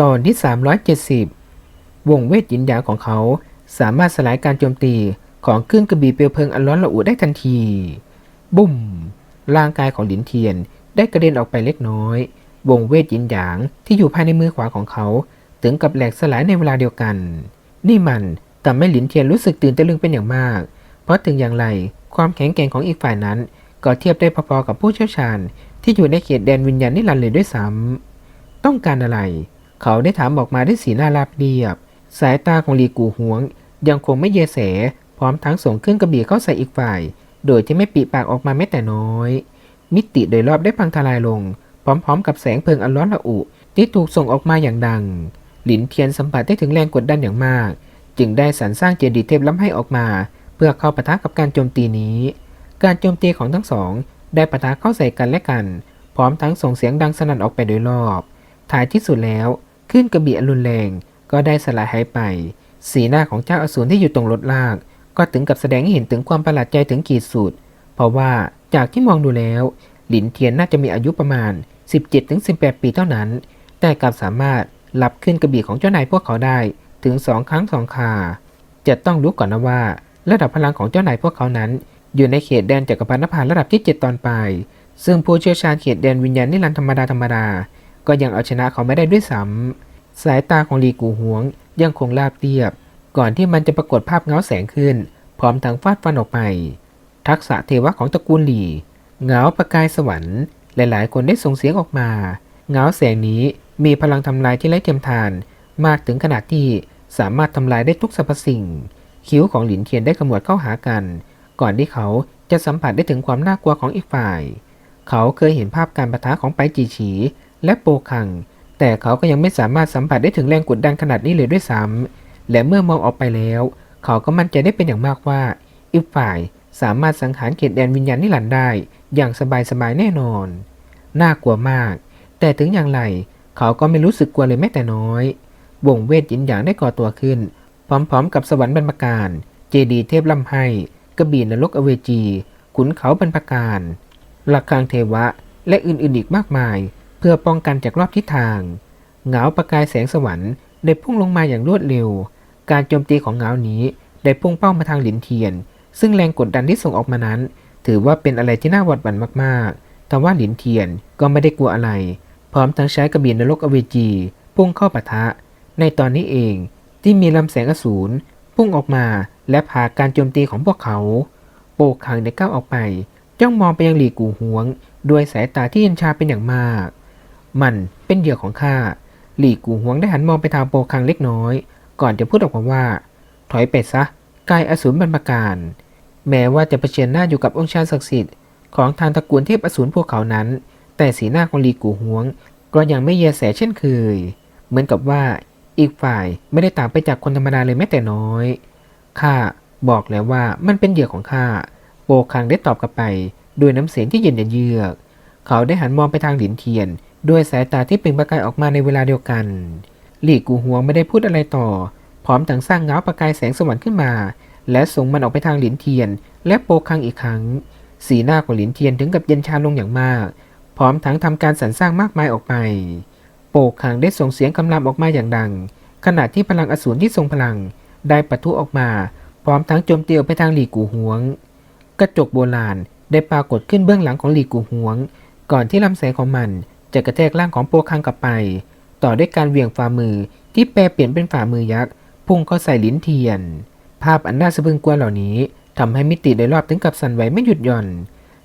ตอนที่ 370 วงเวทยินหยางของเขาสามารถสลายการโจมตีของคลื่นกระบี่เปลวเพลิงอันร้อนระอุได้ทันที บุ้ม ร่างกายของหลินเทียนได้กระเด็นออกไปเล็กน้อย วงเวทยินหยางที่อยู่ภายในมือขวาของเขา ถึงกับแหลกสลายในเวลาเดียวกัน นี่มันทำให้หลินเทียนรู้สึกตื่นตะลึงเป็นอย่างมาก เพราะถึงอย่างไรความแข็งแกร่งของอีกฝ่ายนั้น ก็เทียบได้พอๆกับผู้เชี่ยวชาญ ที่อยู่ในเขตแดนวิญญาณนิรันดร์เลยด้วยซ้ำต้องการอะไร เขาได้ถามออกมาด้วยสีหน้าราบเรียบ สายตาของลีกูหวง ยังคงไม่เยแสพร้อมทั้งส่งเครื่องกระบี่เข้าใส่อีกฝ่าย โดยที่ไม่ปีปากออกมาแม้แต่น้อย มิติโดยรอบได้พังทลายลง พร้อมๆ กับแสงเพลิงอันร้อนระอุที่ถูกส่งออกมาอย่างดัง หลินเทียนสัมผัสได้ถึงแรงกดดันอย่างมาก จึงได้สรรสร้างเจดีย์เทพล้ำให้ออกมา เพื่อเข้าปะทะกับการโจมตีนี้ การโจมตีของทั้งสอง ได้ปะทะเข้าใส่กันและกัน พร้อมทั้งส่งเสียงดังสนั่นออกไปโดยรอบ ท้ายที่สุดแล้ว คลื่นกระบี่อันรุนแรงก็ได้สลายหายไป สีหน้าของเจ้าอสูรที่อยู่ตรงรถลาก ก็ถึงกับแสดงให้เห็นถึงความประหลาดใจถึงขีดสุด เพราะว่าจากที่มองดูแล้ว หลินเทียนน่าจะมีอายุประมาณ 17-18 ปีเท่านั้น แต่กลับสามารถรับขึ้นกระบี่ของเจ้านายพวกเขาได้ถึงสองครั้งสองคา จะต้องรู้ก่อนนะว่า ระดับพลังของเจ้านายพวกเขานั้น อยู่ในเขตแดนจักรพรรดินภาระดับที่ 7 ตอนปลายซึ่งผู้เชี่ยวชาญเขตแดนวิญญาณนิรันดร์ธรรมดาธรรมดา ก็ยังเอาชนะเขาไม่ได้ด้วยซ้ำสายตาของลีกูหวงยังคงราบเรียบ ก่อนที่มันจะปรากฏภาพเงาแสงขึ้น พร้อมทั้งฟาดฟันออกไป ทักษะเทวะของตระกูลหลีเงาประกายสวรรค์หลายๆ คนได้ส่งเสียงออกมา เงาแสงนี้มีพลังทำลายที่ไร้เทียมทาน มากถึงขนาดที่สามารถทำลายได้ทุกสรรพสิ่ง คิ้วของหลินเทียนได้ขมวดเข้าหากัน ก่อนที่เขาจะสัมผัสได้ถึงความน่ากลัวของอีกฝ่าย เขาเคยเห็นภาพการประทะของไปจีฉี และโปคัง แต่เขาก็ยังไม่สามารถสัมผัสได้ถึงแรงกดดันขนาดนี้เลยด้วยซ้ำและเมื่อมองออกไปแล้ว เขาก็มั่นใจได้เป็นอย่างมากว่า อีกฝ่ายสามารถสังหารเขตแดนวิญญาณนิรันดร์ได้ อย่างสบายๆแน่นอน น่ากลัวมาก แต่ถึงอย่างไร เขาก็ไม่รู้สึกกลัวเลยแม้แต่น้อยวงเวทยินหยางได้ก่อตัวขึ้น พร้อมๆ กับสวรรค์บรรพการ เจดีเทพลำไห้กระบี่นรกอเวจี ขุนเขาบรรพการหลักคางเทวะ และอื่นๆอีกมากมาย เพื่อป้องกันจากรอบทิศทางเหงาประกายแสงสวรรค์ได้พุ่งลงมาอย่างรวดเร็ว การโจมตีของเหงานี้ได้พุ่งเป้ามาทางหลินเทียน ซึ่งแรงกดดันที่ส่งออกมานั้น ถือว่าเป็นอะไรที่น่าหวาดหวั่นมากๆ แต่ว่าหลินเทียนก็ไม่ได้กลัวอะไร พร้อมทั้งใช้กระบี่นรกอเวจีพุ่งเข้าปะทะ ในตอนนี้เองที่มีลำแสงอสูรพุ่งออกมาและพาการโจมตีของพวกเขา โปกขังได้ก้าวออกไป จ้องมองไปยังหลีกูหวง ด้วยสายตาที่เย็นชาเป็นอย่างมาก มันเป็นเหยื่อของข้าหลีกูหวงได้หันมองไปทางโปคังเล็กน้อย ก่อนจะพูดออกมาว่า ถอยไปซะกายอสูรบรรพการ แม้ว่าจะเผชิญหน้าอยู่กับองค์ชาศักดิ์สิทธิ์ของทางตระกูลเทพอสูรพวกเขานั้น แต่สีหน้าของหลีกูหวง ก็ยังไม่เยแสเช่นเคย เหมือนกับว่าอีกฝ่ายไม่ได้ต่างไปจากคนธรรมดาเลยแม้แต่น้อยข้าบอกแล้วว่ามันเป็นเหยื่อของข้าโปคังได้ตอบกลับไปด้วยน้ำเสียงที่เย็นเยือก เขาได้หันมองไปทางหลินเทียน ด้วยสายตาที่เปล่งประกายออกมาในเวลาเดียวกัน หลี่กูหัวไม่ได้พูดอะไรต่อ พร้อมทั้งสร้างเงาประกายแสงสวรรค์ขึ้นมา และส่งมันออกไปทางหลินเทียน และโปคังอีกครั้ง สีหน้าของหลินเทียนถึงกับเย็นชาลงอย่างมาก พร้อมทั้งทำการสรรสร้างมากมายออกไป โปคังได้ส่งเสียงคำรามออกมาอย่างดัง ขณะที่พลังอสูรที่ทรงพลัง ได้ปะทุออกมา พร้อมทั้งโจมตีออกไปทางหลีกูหวง กระจกโบราณได้ปรากฏขึ้นเบื้องหลังของหลีกูหวง ก่อนที่ลำแสงของมัน จะกระแทกร่างของโปคังกลับไป ต่อด้วยการเหวี่ยงฝ่ามือที่แปลเปลี่ยนเป็นฝ่ามือยักษ์พุ่งเข้าใส่ลิ้นเทียน ภาพอันน่าสะพรึงกลัวเหล่านี้ทำให้มิติโดยรอบถึงกับสั่นไหวไม่หยุดหย่อน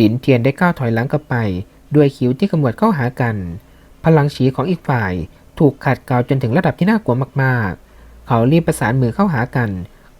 ลิ้นเทียนได้ก้าวถอยหลังกลับไป ด้วยคิ้วที่ขมวดเข้าหากัน พลังฉีของอีกฝ่ายถูกขัดเกลาจนถึงระดับที่น่ากลัวมากๆ เขารีบประสานมือเข้าหากัน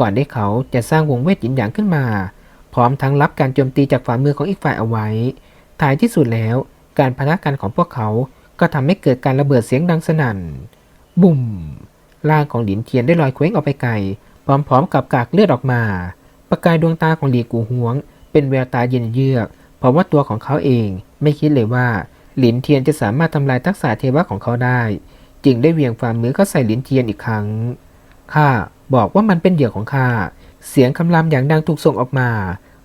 ก่อนที่เขาจะสร้างวงเวทหยินหยางขึ้นมา พร้อมทั้งรับการโจมตีจากฝ่ามือของอีกฝ่ายเอาไว้ ท้ายที่สุดแล้ว การพนักกันของพวกเขาก็ทำให้เกิดการระเบิดเสียงดังสนั่น บุ่ม ร่างของหลินเทียนได้ลอยเคว้งออกไปไกล พร้อมๆ กับกากเลือดออกมา ประกายดวงตาของหลีกูหวง เป็นแววตาเย็นเยือก เพราะว่าตัวของเขาเองไม่คิดเลยว่าหลินเทียนจะสามารถทำลายทักษะเทวะของเขาได้ จึงได้เวียงฝ่ามือเข้าใส่หลินเทียนอีกครั้ง ข้าบอกว่ามันเป็นเหยื่อของข้า เสียงคำรามอย่างดังถูกส่งออกมา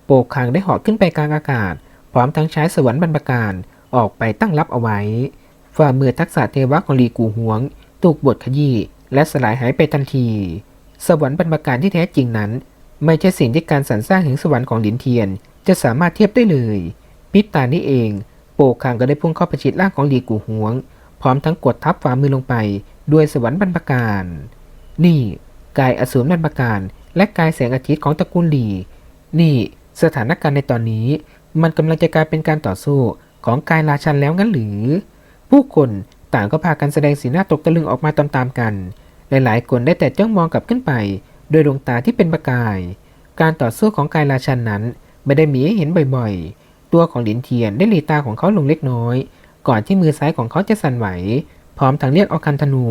โปกคางได้เหาะขึ้นไปกลางอากาศ พร้อมทั้งใช้สวรรค์บรรพการ ออกไปตั้งรับเอาไว้ฝ่ามือทักษะเทวะของหลีกูหวง ถูกบดขยี้และสลายหายไปทันที สวรรค์บรรพการที่แท้จริงนั้น ไม่ใช่สิ่งที่การสรรสร้างแห่งสวรรค์ของหลินเทียน จะสามารถเทียบได้เลยพิตานี่เองโปกคังก็ได้พุ่งเข้าประชิดร่างของหลีกูหวง พร้อมทั้งกดทับฝ่ามือลงไป ด้วยสวรรค์บรรพการ นี่กายอสูรบรรพการ และกายแสงอาทิตย์ของตระกูลหลี นี่สถานการณ์ในตอนนี้ มันกำลังจะกลายเป็นการต่อสู้ ของกายราชันแล้วงั้นหรือ ผู้คนต่างก็พากันแสดงสีหน้าตกตะลึงออกมาตามๆกัน หลายๆ คนได้แต่จ้องมองกลับขึ้นไป โดยดวงตาที่เป็นประกาย การต่อสู้ของกายราชันนั้น ไม่ได้มีให้เห็นบ่อยๆ ตัวของหลินเทียนได้หลีตาของเขาลงเล็กน้อย ก่อนที่มือซ้ายของเขาจะสั่นไหว พร้อมทั้งเรียกเอาคันธนู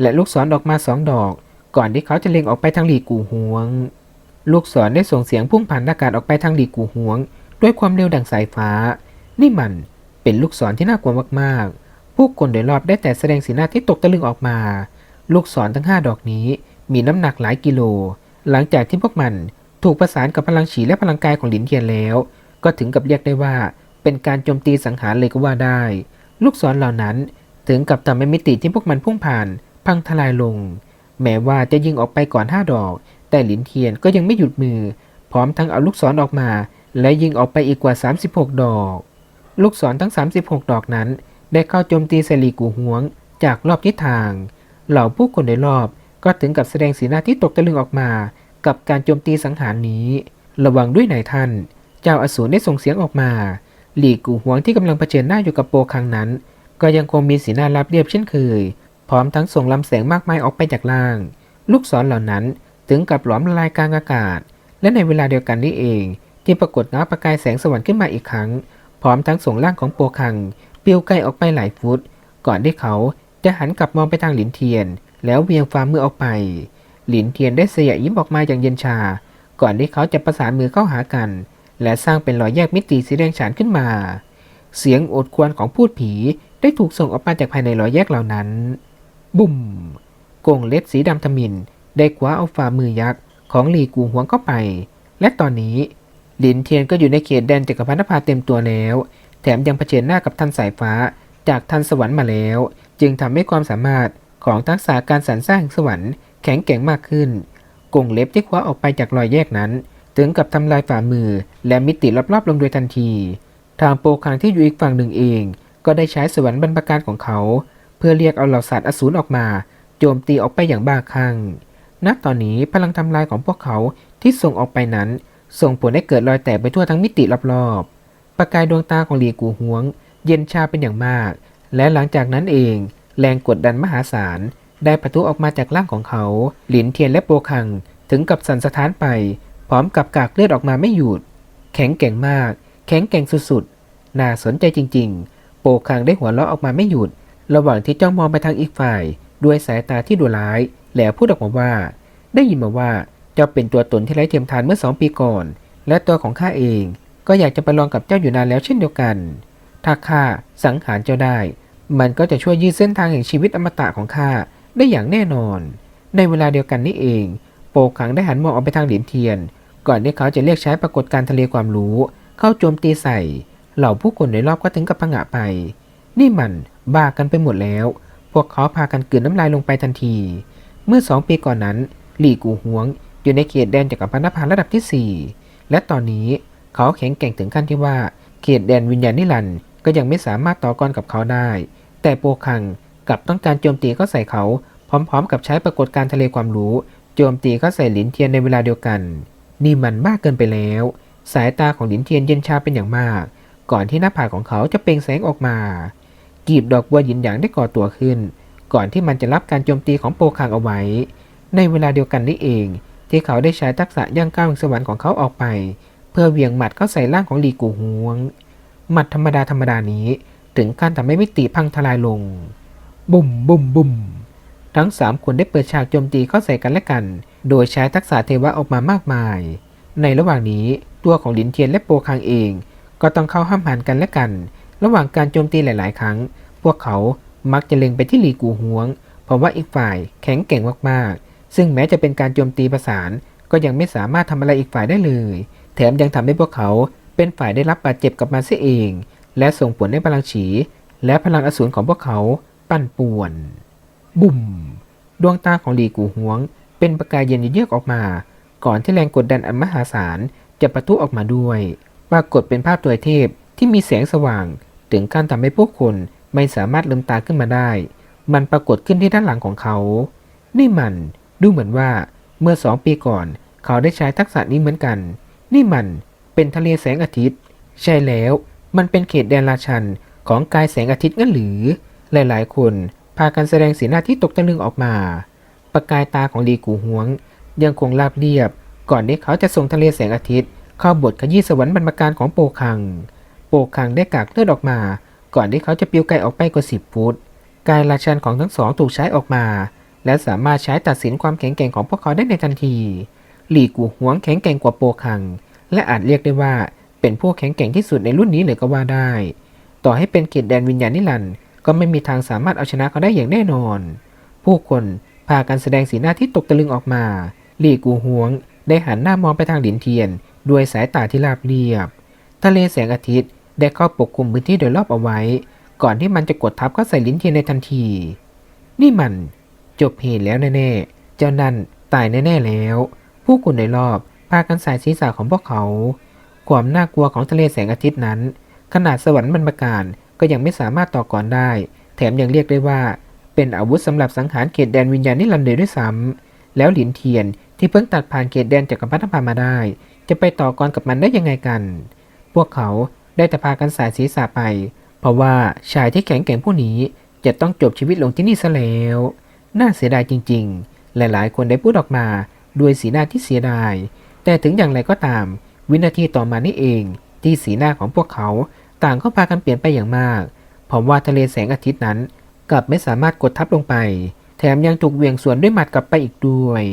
และลูกศรออกมาสองดอก ก่อนที่เขาจะเล็งออกไปทางหลีกูหวง ลูกศรได้ส่งเสียงพุ่งผ่านอากาศออกไปทางหลีกูหวง ด้วยความเร็วดังสายฟ้า นี่มันเป็นลูกศรที่น่ากลัวมากๆ ผู้คนโดยรอบได้แต่แสดงสีหน้าที่ตกตะลึงออกมา ลูกศรทั้งห้าดอกนี้ มีน้ำหนักหลายกิโล หลังจากที่พวกมันถูกประสานกับพลังฉีและพลังกายของหลินเทียนแล้ว ก็ถึงกับเรียกได้ว่า เป็นการโจมตีสังหารเลยก็ว่าได้ ลูกศรเหล่านั้นถึงกับทำให้มิติที่พวกมันพุ่งผ่าน พังทลายลง แม้ว่าจะยิงออกไปก่อนห้าดอก แต่หลินเทียนก็ยังไม่หยุดมือ พร้อมทั้งเอาลูกศรออกมา และยิงออกไปอีกกว่า 36 ดอก ลูกศรทั้ง 36 ดอกนั้น ได้เข้าโจมตีเซรีกูหวง จากรอบทิศทาง เหล่าผู้คนในรอบก็ถึงกับแสดงสีหน้าที่ตกตะลึงออกมา กับการโจมตีสังหารนี้ ระวังด้วยนายท่าน เจ้าอสูรได้ส่งเสียงออกมาหลีกูหวงที่กำลังเผชิญหน้าอยู่กับโปครังนั้น ก็ยังคงมีสีหน้าราบเรียบเช่นเคย พร้อมทั้งส่งลำแสงมากมายออกไปจากล่าง ลูกศรเหล่านั้นถึงกับหลอมละลายกลางอากาศ และในเวลาเดียวกันนี้เอง ที่ปรากฏเงาประกายแสงสวรรค์ขึ้นมาอีกครั้ง พร้อมทั้งส่งร่างของโปคังปลิวไกลออกไปหลายฟุต ก่อนที่เขาจะหันกลับมองไปทางหลินเทียน แล้วเวียงฝ่ามือออกไป หลินเทียนได้เสียยิ้มออกมาอย่างเย็นชา ก่อนที่เขาจะประสานมือเข้าหากัน และสร้างเป็นรอยแยกมิติสีแดงฉานขึ้นมา เสียงโอดควรของพูดผีได้ถูกส่งออกมาจากภายในรอยแยกเหล่านั้น บุ่มกงเล็ดสีดำทมินได้คว้าเอาฝ่ามือยักษ์ของหลีกูหวงเข้าไป และตอนนี้ ลินเทียนก็อยู่ในเขตแดนจักรพรรดินภาเต็มตัวแล้ว แถมยังเผชิญหน้ากับทันสายฟ้าจากทันสวรรค์มาแล้ว จึงทำให้ความสามารถของทักษะการสรรสร้างสวรรค์แข็งแกร่งมากขึ้นกงเล็บที่คว้าออกไปจากรอยแยกนั้น ถึงกับทำลายฝ่ามือและมิติรอบๆลงโดยทันที ทางโปคังที่อยู่อีกฝั่งหนึ่งเอง ก็ได้ใช้สวรรค์บรรพการของเขา เพื่อเรียกเอาเหล่าสัตว์อสูรออกมา โจมตีออกไปอย่างบ้าคลั่งณตอนนี้พลังทำลายของพวกเขาที่ส่งออกไปนั้น ส่งผลให้เกิดรอยแตกไปทั่วทั้งมิติรอบๆ ประกายดวงตาของหลีกูหวง เย็นชาเป็นอย่างมาก และหลังจากนั้นเอง แรงกดดันมหาศาล ได้ประทุออกมาจากร่างของเขา หลินเทียนและโปคัง ถึงกับสั่นสะท้านไป พร้อมกับกากเลือดออกมาไม่หยุด แข็งแกร่งมาก แข็งแกร่งสุดๆ น่าสนใจจริง ๆ โปคังได้หัวเราะออกมาไม่หยุด ระหว่างที่จ้องมองไปทางอีกฝ่าย ด้วยสายตาที่ดุร้าย แล้วพูดออกมาว่า ได้ยินมาว่า จ้าเป็นตัวตนที่ไร้เทียมทานเมื่อสองปีก่อน และตัวของข้าเองก็อยากจะไปลองกับเจ้าอยู่นานแล้วเช่นเดียวกัน ถ้าข้าสังหารเจ้าได้ มันก็จะช่วยยืดเส้นทางแห่งชีวิตอมตะของข้าได้อย่างแน่นอน ในเวลาเดียวกันนี้เอง โปกขังได้หันมองออกไปทางหลินเทียน ก่อนที่เขาจะเรียกใช้ปรากฏการทะเลความรู้ เข้าโจมตีใส่ เหล่าผู้คนในรอบก็ถึงกับผงะไป นี่มันบ้ากันไปหมดแล้ว พวกเขาพากันกลืนน้ำลายลงไปทันที เมื่อสองปีก่อนนั้น หลี่กูหวง อยู่ในเขตแดนจักรพรรดินภาระดับที่ 4 และตอนนี้เขาแข็งแกร่งถึงขั้นที่ว่า เขตแดนวิญญาณนิรันด์ก็ยังไม่สามารถต่อกรกับเขาได้ แต่โปคังกลับต้องการโจมตีเข้าใส่เขา พร้อมๆ กับใช้ปรากฏการทะเลความรู้ โจมตีเข้าใส่หลินเทียนในเวลาเดียวกัน นี่มันมากเกินไปแล้ว สายตาของหลินเทียนเย็นชาเป็นอย่างมาก ก่อนที่หน้าผากของเขาจะเปล่งแสงออกมา กีบดอกบัวหยินหยางได้ก่อตัวขึ้น ก่อนที่มันจะรับการโจมตีของโปคังเอาไว้ ในเวลาเดียวกันนี้เอง ที่เขาได้ใช้ทักษะย่างก้าวสวรรค์ของเขาออกไป เพื่อเหวี่ยงหมัดเข้าใส่ร่างของหลีกูหวง หมัดธรรมดาธรรมดานี้ ถึงขั้นทำให้มิติพังทลายลง บุ่มบุ่มบุ่มทั้งสามคนได้เปิดฉากโจมตีเข้าใส่กันและกัน โดยใช้ทักษะเทวะออกมามากมาย ในระหว่างนี้ตัวของหลินเทียนและโปคังเอง ก็ต้องเข้าห้ามหันกันและกัน ระหว่างการโจมตีหลาย ๆ ครั้ง พวกเขามักจะเล็งไปที่หลีกูหวง เพราะว่าอีกฝ่ายแข็งแกร่งมาก ๆ ซึ่งแม้จะเป็นการโจมตีประสานก็ยังไม่สามารถทำอะไรอีกฝ่ายได้เลย แถมยังทำให้พวกเขาเป็นฝ่ายได้รับบาดเจ็บกับมาเสียเอง และส่งผลให้พลังฉี และพลังอสูรของพวกเขาปั่นป่วน บุ่ม ดวงตาของหลีกูหวง เป็นประกายเย็นเยือกออกมา ก่อนที่แรงกดดันอันมหาศาลจะประทุออกมาด้วย ปรากฏเป็นภาพตัวเทพที่มีแสงสว่าง ถึงการทำให้พวกคนไม่สามารถลืมตาขึ้นมาได้ มันปรากฏขึ้นที่ด้านหลังของเขา นี่มัน ดูเหมือนว่าเมื่อสองปีก่อน เขาได้ใช้ทักษะนี้เหมือนกัน นี่มันเป็นทะเลแสงอาทิตย์ ใช่แล้วมันเป็นเขตแดนราชันของกายแสงอาทิตย์งั้นหรือ หลายๆ คนพากันแสดงสีหน้าที่ตกตะลึงออกมา ประกายตาของลีกูหวง ยังคงราบเรียบ ก่อนที่เขาจะส่งทะเลแสงอาทิตย์ เข้าบทขยี้สวรรค์บรรพการของโปคัง โปคังได้กากเลือดออกมา ก่อนที่เขาจะปลิวไกลออกไปกว่าสิบฟุต กายราชันของทั้งสองถูกใช้ออกมา และสามารถใช้ตัดสินความแข็งแกร่งของพวกเขาได้ในทันที หลีกูหวงแข็งแกร่งกว่าโปคัง และอาจเรียกได้ว่าเป็นผู้แข็งแกร่งที่สุดในรุ่นนี้เลยก็ว่าได้ ต่อให้เป็นเขตแดนวิญญาณนิรันด์ก็ไม่มีทางสามารถเอาชนะเขาได้อย่างแน่นอน ผู้คนพากันแสดงสีหน้าที่ตกตะลึงออกมา หลีกูหวง ได้หันหน้ามองไปทางหลินเทียน ด้วยสายตาที่ราบเรียบ ทะเลแสงอาทิตย์ได้เข้าปกคลุมพื้นที่โดยรอบเอาไว้ ก่อนที่มันจะกดทับเข้าใส่ลิ้นเทียนในทันที นี่มัน จบเหตุแล้วแน่ๆ เจ้านั่นตายแน่ๆแล้ว ผู้คนในรอบพากันสายศีรษะของพวกเขา ความน่ากลัวของทะเลแสงอาทิตย์นั้น ขนาดสวรรค์บรรพการก็ยังไม่สามารถต่อกรได้ แถมยังเรียกได้ว่า เป็นอาวุธสำหรับสังหารเขตแดนวิญญาณนิรันดร์เลยด้วยซ้ำแล้วหลินเทียนที่เพิ่งตัดผ่านเขตแดนจักรพรรดิพามาได้ จะไปต่อกรกับมันได้ยังไงกัน พวกเขาได้แต่พากันสายศีรษะไป เพราะว่าชายที่แข็งแกร่งผู้นี้จะต้องจบชีวิตลงที่นี่ซะแล้ว น่าเสียดายจริง ๆ หลายๆ คนได้พูดออกมาด้วยสีหน้าที่เสียดาย แต่ถึงอย่างไรก็ตาม วินาทีต่อมานี่เอง ที่สีหน้าของพวกเขาต่างก็พากันเปลี่ยนไปอย่างมากเพราะว่าทะเลแสงอาทิตย์นั้น กลับไม่สามารถกดทับลงไป แถมยังถูกเวียงสวนด้วยหมัดกลับไปอีกด้วย